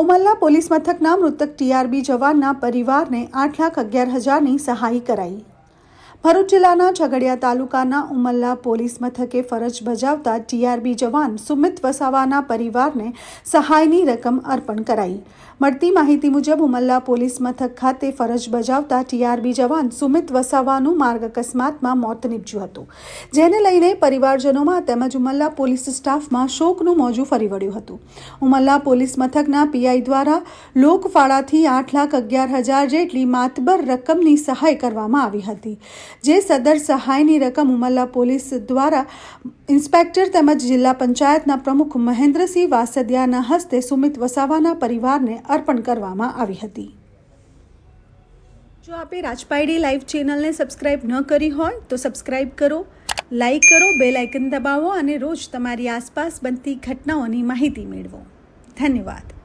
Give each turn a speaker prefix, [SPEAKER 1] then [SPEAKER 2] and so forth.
[SPEAKER 1] Umalla police મથકના મૃતક TRB જવાનના પરિવારને આઠ લાખ અગિયાર હજારની સહાય કરાઈ. ભરૂચ જિલ્લાના ઝઘડિયા તાલુકાના ઉમલ્લા પોલીસ મથકે ફરજ બજાવતા ટીઆરબી જવાન સુમિત વસાવાના પરિવારને સહાયની રકમ અર્પણ કરાઈ. મળતી માહિતી મુજબ ઉમલ્લા પોલીસ મથક ખાતે ફરજ બજાવતા ટીઆરબી જવાન સુમિત વસાવાનું માર્ગ અકસ્માતમાં મોત નીપજ્યું હતું. જેને લઈને પરિવારજનોમાં તેમજ ઉમલ્લા પોલીસ સ્ટાફમાં શોકનું મોજું ફરી વળ્યું હતું. ઉમલ્લા પોલીસ મથકના પીઆઈ દ્વારા લોકફાળાથી આઠ લાખ અગિયાર હજાર જેટલી માતબર રકમની સહાય કરવામાં આવી હતી. જે સદર સહાયની રકમ ઉમલ્લા પોલીસ દ્વારા ઇન્સ્પેક્ટર તેમજ જિલ્લા પંચાયતના પ્રમુખ મહેન્દ્રસિંહ વાસદિયાના હસ્તે સુમિત વસાવાના પરિવારને અર્પણ કરવામાં આવી હતી. જો આપે રાજપાયડી લાઈવ ચેનલને સબસ્ક્રાઇબ ન કરી હોય તો સબસ્ક્રાઇબ કરો, લાઈક કરો, બેલ આઇકન દબાવો અને રોજ તમારી આસપાસ બનતી ઘટનાઓની માહિતી મેળવો. ધન્યવાદ.